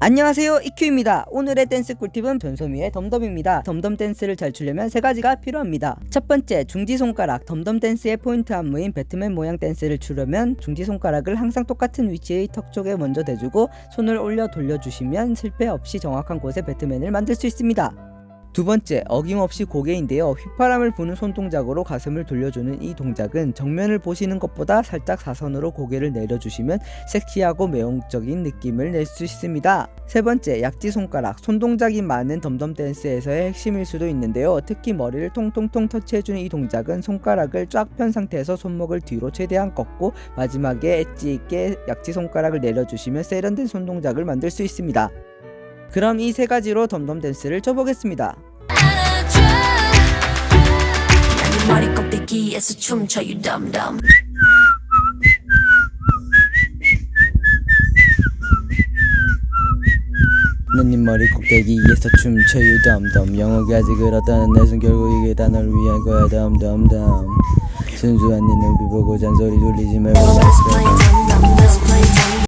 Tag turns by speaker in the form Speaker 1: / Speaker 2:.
Speaker 1: 안녕하세요. 이큐입니다. 오늘의 댄스 꿀팁은 변소미의 덤덤입니다. 덤덤 댄스를 잘 추려면 세 가지가 필요합니다. 첫 번째 중지 손가락. 덤덤 댄스의 포인트 안무인 배트맨 모양 댄스를 추려면 중지 손가락을 항상 똑같은 위치의 턱 쪽에 먼저 대주고 손을 올려 돌려주시면 실패 없이 정확한 곳에 배트맨을 만들 수 있습니다 두 번째, 어김없이 고개인데요. 휘파람을 부는 손동작으로 가슴을 돌려주는 이 동작은 정면을 보시는 것보다 살짝 사선으로 고개를 내려주시면 섹시하고 매혹적인 느낌을 낼 수 있습니다. 세 번째, 약지 손가락. 손동작이 많은 덤덤 댄스에서의 핵심일 수도 있는데요. 특히 머리를 통통통 터치해주는 이 동작은 손가락을 쫙 편 상태에서 손목을 뒤로 최대한 꺾고 마지막에 엣지 있게 약지 손가락을 내려주시면 세련된 손동작을 만들 수 있습니다. 그럼 이 세 가지로 덤덤 댄스를
Speaker 2: dumb
Speaker 1: 너님 머리 꼭대기에서 춤춰요. 덤덤. 영어까지 그렇다는 내손 결국 이게 다 널 위한 거야. 덤덤덤. 순수한 네 눈빛 보고 잔소리 돌리지 말고